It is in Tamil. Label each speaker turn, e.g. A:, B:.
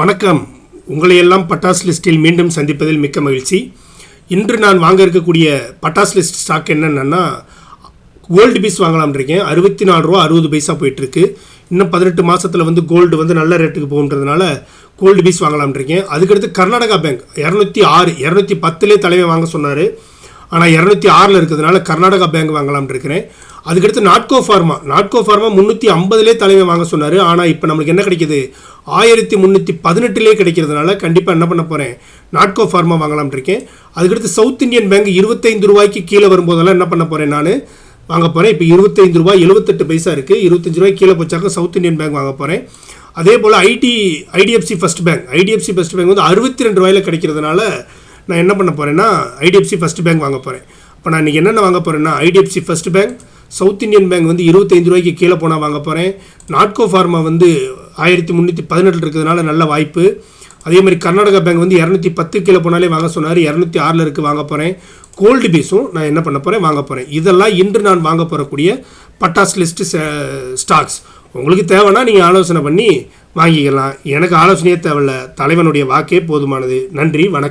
A: வணக்கம். உங்களை எல்லாம் பட்டாஸ் லிஸ்டில் மீண்டும் சந்திப்பதில் மிக்க மகிழ்ச்சி. இன்று நான் வாங்க இருக்கக்கூடிய பட்டாஸ் லிஸ்ட் ஸ்டாக் என்னென்னா கோல்டு பீஸ் வாங்கலாம்னு இருக்கேன். அறுபத்தி நாலு ரூபா அறுபது பைசா போயிட்டுருக்கு. இன்னும் பதினெட்டு மாதத்தில் வந்து கோல்டு வந்து நல்ல ரேட்டுக்கு போகுன்றதுனால கோல்டு பீஸ் வாங்கலாம்னு இருக்கேன். அதுக்கடுத்து கர்நாடகா பேங்க் இரநூத்தி ஆறு இரநூத்தி பத்துலேயே தலைமை வாங்க சொன்னார். ஆனால் இரநூத்தி ஆறில் இருக்கிறதுனால கர்நாடகா பேங்க் வாங்கலாம்னு இருக்கிறேன். அதுக்கடுத்து நாட்கோ ஃபார்மா நாட்கோ ஃபார்மா முந்நூற்றி ஐம்பதுலேயே தலைமை வாங்க சொன்னார். ஆனால் இப்போ நம்மளுக்கு என்ன கிடைக்கிது? ஆயிரத்தி முந்நூற்றி பதினெட்டுலேயே கிடைக்கிறதுனால கண்டிப்பாக என்ன பண்ண போகிறேன் நாட்கோ ஃபார்மா வாங்கலாம்னு இருக்கேன். அதுக்கடுத்து சவுத் இந்தியன் பேங்க் இருபத்தைந்து ரூபாய்க்கு கீழே வரும்போதெல்லாம் என்ன பண்ண போகிறேன் நான்? வாங்க போகிறேன் இப்போ இருபத்தைந்து ரூபாய் எழுபத்தெட்டு பைசா இருக்குது இருபத்தஞ்சு ரூபாய் கீழே போச்சாக்க சவுத் இந்தியன் பேங்க் வாங்க போகிறேன் அதே போல் ID IDFC First Bank IDFC First Bank வந்து அறுபத்தி ரெண்டு ரூபாயில் கிடைக்கிறதுனால நான் என்ன பண்ண போகிறேன்னா ஐடிஎஃப்சி ஃபஸ்ட் பேங்க் வாங்க போகிறேன் இப்போ நான் இன்றைக்கி என்னென்ன வாங்க போகிறேன்னா IDFC First Bank South Indian Bank வந்து இருபத்தைந்து ரூபாய்க்கு கீழே போனால் வாங்க போகிறேன் நாட்கோ ஃபார்மா வந்து ஆயிரத்தி முந்நூற்றி பதினெட்டில் இருக்கிறதுனால நல்ல வாய்ப்பு. அதே மாதிரி கர்நாடகா பேங்க் வந்து இரநூத்தி பத்து கீழே போனாலே வாங்க சொன்னார். இரநூத்தி ஆறில் இருக்குது வாங்க போகிறேன் கோல்டு பீஸும் நான் என்ன பண்ண போகிறேன் வாங்க போகிறேன் இதெல்லாம் இன்று நான் வாங்க போகக்கூடிய பட்டாஸ் லிஸ்ட்டு ஸ்டாக்ஸ் உங்களுக்கு தேவைன்னா நீங்கள் ஆலோசனை பண்ணி வாங்கிக்கலாம். எனக்கு ஆலோசனையே தேவையில்ல. தலைவனுடைய வாக்கே போதுமானது. நன்றி வணக்கம்.